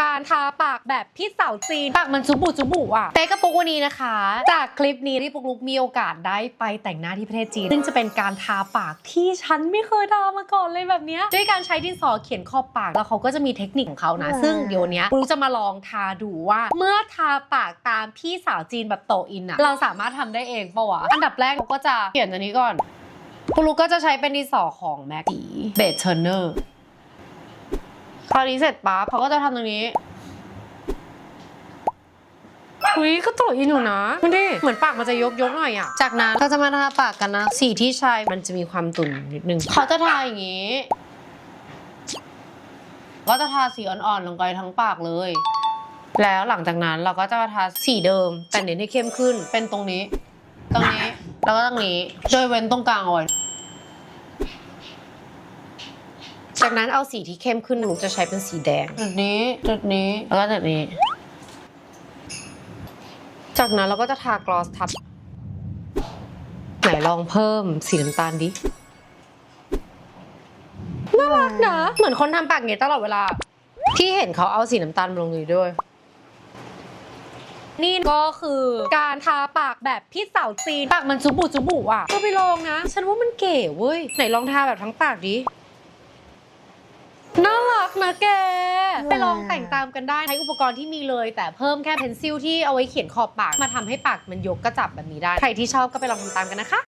การทาปากแบบพี่สาวจีนปากมันจุบุจุบุอะเป๊กกับปุ๊กวันนี้นะคะ จากคลิปนี้ที่ปุ๊กลุกมีโอกาสได้ไปแต่งหน้าที่ประเทศจีน ซึ่งจะเป็นการทาปากที่ฉันไม่เคยทามาก่อนเลยแบบเนี้ยด้วยการใช้ดินสอเขียนขอบปากแล้วเขาก็จะมีเทคนิคของเขานะ ซึ่งเดี๋ยววันเนี้ยปุ๊กลุกจะมาลองทาดูว่า เมื่อทาปากตามพี่สาวจีนแบบโตอินอะเราสามารถทำได้เองปะวะอันดับแรกเราก็จะเขียนอันนี้ก่อนปุ๊กลุกก็จะใช้เป็นดินสอของแม็กสีเบสเทอร์เนอร์ พอนี้เสร็จปั๊บเขาก็จะทำตรงนี้อุ้ยก็โตอินอยู่นะมันดิเหมือนปากมันจะยกยกหน่อยอะ จากนั้นก็จะมาทาปากกันนะ สีที่ใช้มันจะมีความตุ่นนิดนึงเขาจะทาอย่างนี้ ก็จะทาสีอ่อนๆลงไปทั้งปากเลย แล้วหลังจากนั้นเราก็จะมาทาสีเดิม แต่เน้นให้เข้มขึ้นเป็นตรงนี้ ตรงนี้แล้วก็ตรงนี้โดยเว้นตรงกลางเอาไว้ จากนั้นเอาสีที่เข้มขึ้นหนูจะใช้เป็นสีแดง จุดนี้ จุดนี้ แล้วก็จุดนี้ จากนั้นเราก็จะทากลอสทับ ไหนลองเพิ่มสีน้ำตาลดิ น่ารักนะ เหมือนคนทำปากอย่างนี้ตลอดเวลา ที่เห็นเขาเอาสีน้ำตาลมาลงนี้ด้วย นี่ก็คือการทาปากแบบพี่สาวจีน ปากมันจุบุจุบุอะก็ไปลองนะ ฉันว่ามันเก๋เว้ย ไหนลองทาแบบทั้งปากดิ น่ารักนะแก ไปลองแต่งตามกันได้ใช้อุปกรณ์ที่มีเลย แต่เพิ่มแค่เพนซิลที่เอาไว้เขียนขอบปากมาทำให้ปากมันยกกระจับแบบนี้ได้ ใครที่ชอบก็ไปลองทำตามกันนะคะ